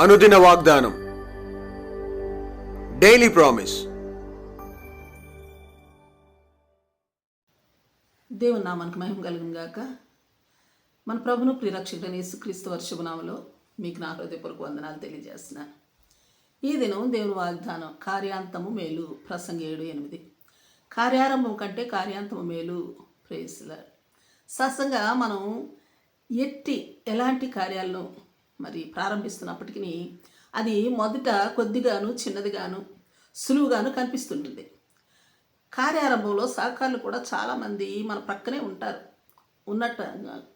అనుదిన వాగ్దానం. Daily promise దేవుని నామానికి మహిమ కలుగును గాక. మన ప్రభును ప్రిరక్షకుడైన యేసుక్రీస్తు వర్షభనామలో మీకు నా హృదయపూర్వక వందనాలు తెలియజేస్తున్నాను ఈ దినం దేవుని వాగ్దానం కార్యాంతము మేలు ప్రసంగ ఏడు ఎనిమిది. కార్యారంభం కంటే కార్యాంతము మేలు ప్రేసుల సహజంగా మనం ఎట్టి ఎలాంటి కార్యాలను మరి ప్రారంభిస్తున్నప్పటికీ అది మొదట కొద్దిగాను చిన్నదిగాను సులువుగాను కనిపిస్తుంటుంది. కార్యారంభంలో సహకారులు కూడా చాలామంది మన ప్రక్కనే ఉంటారు ఉన్నట్టు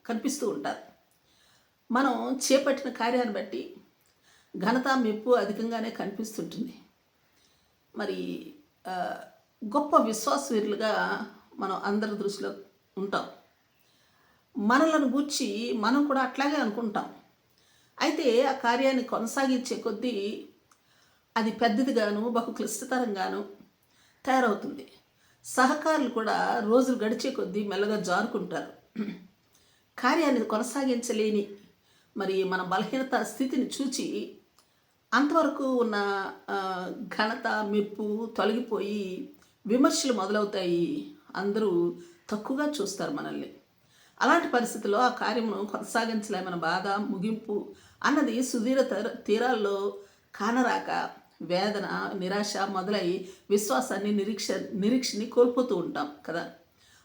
కనిపిస్తూ ఉంటారు. మనం చేపట్టిన కార్యాన్ని బట్టి ఘనత మెప్పు అధికంగానే కనిపిస్తుంటుంది. మరి గొప్ప విశ్వాసవీరులుగా మనం అందరి దృష్టిలో ఉంటాం. మనలను గూర్చి మనం కూడా అట్లాగే అనుకుంటాం. అయితే ఆ కార్యాన్ని కొనసాగించే కొద్దీ అది పెద్దదిగాను బహు క్లిష్టతరంగాను తయారవుతుంది. సహకారులు కూడా రోజులు గడిచే కొద్దీ మెల్లగా జారుకుంటారు. కార్యాన్ని కొనసాగించలేని మరి మన బలహీనత స్థితిని చూచి అంతవరకు ఉన్న ఘనత మెప్పు తొలగిపోయి విమర్శలు మొదలవుతాయి. అందరూ తక్కువగా చూస్తారు మనల్ని. అలాంటి పరిస్థితుల్లో ఆ కార్యమును కొనసాగించలేమన్న బాధ ముగింపు అన్నది సుదీర తీరాల్లో కానరాక వేదన నిరాశ మొదలై విశ్వాసాన్ని నిరీక్ష నిరీక్షని కోల్పోతూ ఉంటాం కదా.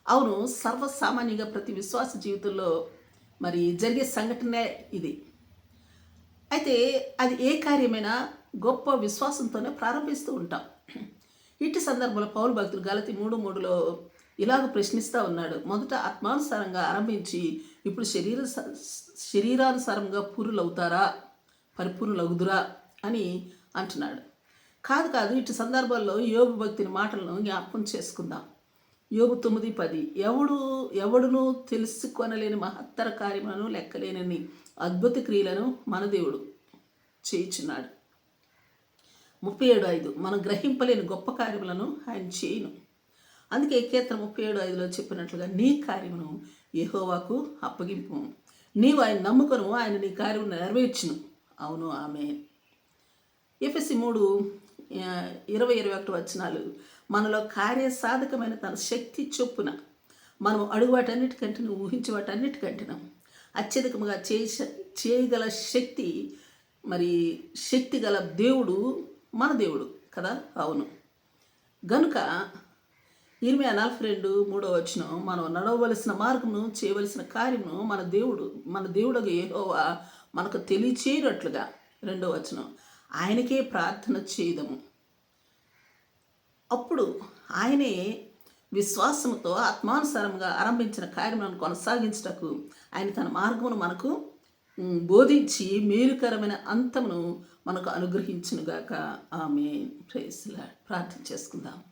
అవును సర్వసామాన్యంగా ప్రతి విశ్వాస జీవితంలో మరి జరిగే సంఘటనే ఇది. అయితే అది ఏ కార్యమైనా గొప్ప విశ్వాసంతోనే ప్రారంభిస్తూ ఉంటాం. ఇట్టి సందర్భంలో పౌరు భక్తులు గలతి మూడు మూడులో ఇలాగ ప్రశ్నిస్తూ ఉన్నాడు. మొదట ఆత్మానుసారంగా ఆరంభించి ఇప్పుడు శరీర శరీరానుసారంగా పూర్ణులవుతారా పరిపూర్ణులగుదురా? అని అంటున్నాడు. కాదు కాదు ఇటు సందర్భాల్లో యోగు భక్తిని మాటలను జ్ఞాపకం చేసుకుందాం. యోగు తొమ్మిది పది ఎవడు ఎవడును తెలుసుకొనలేని మహత్తర కార్యములను లెక్కలేనని అద్భుత క్రియలను మన దేవుడు చేయించున్నాడు. ముప్పై ఏడు ఐదు మనం గ్రహింపలేని గొప్ప కార్యములను ఆయన చేయను. అందుకే కీర్తన ముప్పై ఏడు ఐదులో చెప్పినట్లుగా నీ కార్యమును యెహోవాకు అప్పగింపు. నీవు ఆయన నమ్ముకొను ఆయన నీ కార్యం నెరవేర్చును. అవును ఆమె ఎఫ్ఎస్సి మూడు ఇరవై ఇరవై ఒకటి వచనాలు. మనలో కార్యసాధకమైన తన శక్తి చొప్పున మనం అడుగు వాటన్నిటికంటే ఊహించే వాటన్నిటికంటే అత్యధికముగా చేయ చేయగల శక్తి మరి శక్తి గల దేవుడు మన దేవుడు కదా? అవును. గనుక ఇరవై నలభై రెండు మూడో వచ్చిన మనం నడవవలసిన మార్గమును చేయవలసిన కార్యమును మన దేవుడు మన దేవుడు ఏహోవా మనకు తెలియచేయనట్లుగా. రెండో వచనం ఆయనకే ప్రార్థన చేయదము. అప్పుడు ఆయనే విశ్వాసముతో ఆత్మానుసారంగా ఆరంభించిన కార్యములను కొనసాగించుటకు ఆయన తన మార్గమును మనకు బోధించి మేలుకరమైన అంతమును మనకు అనుగ్రహించునుగాక. ఆమె ప్రేస్లా ప్రార్థన చేసుకుందాం.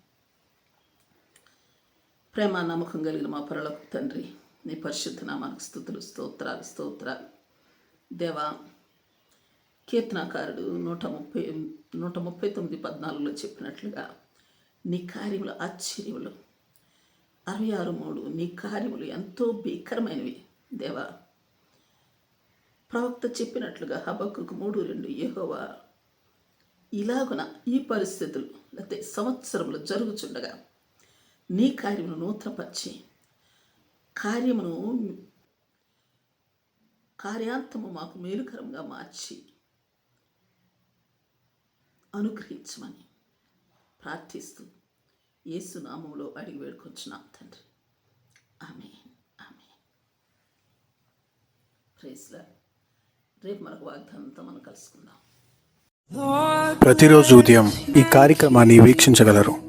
ప్రేమ నమ్మకం కలిగిన మా పరలోక తండ్రి నీ పరిశుద్ధ నామానికి స్థుతులు స్తోత్రాలు స్తోత్రాలు. దేవా కీర్తనాకారుడు నూట ముప్పై నూట ముప్పై తొమ్మిది పద్నాలుగులో చెప్పినట్లుగా నీ కార్యములు ఆశ్చర్యములు. అరవై ఆరు మూడు నీ కార్యములు ఎంతో భీకరమైనవి. దేవా ప్రవక్త చెప్పినట్లుగా హబక్కు మూడు రెండు ఏహోవా ఇలాగున ఈ పరిస్థితులు లేకపోతే సంవత్సరంలో జరుగుచుండగా నీ కార్యమును నూతనపరిచి కార్యమును కార్యాంతము మాకు మేలుకరంగా మార్చి అనుగ్రహించమని ప్రార్థిస్తూ యేసునామంలో అడిగి వేడుకొచ్చున్నాం తండ్రి. ఆమె ఆమె రేపు మనకు వాగ్దానంతో మనం కలుసుకుందాం. ప్రతిరోజు ఉదయం ఈ కార్యక్రమాన్ని వీక్షించగలరు.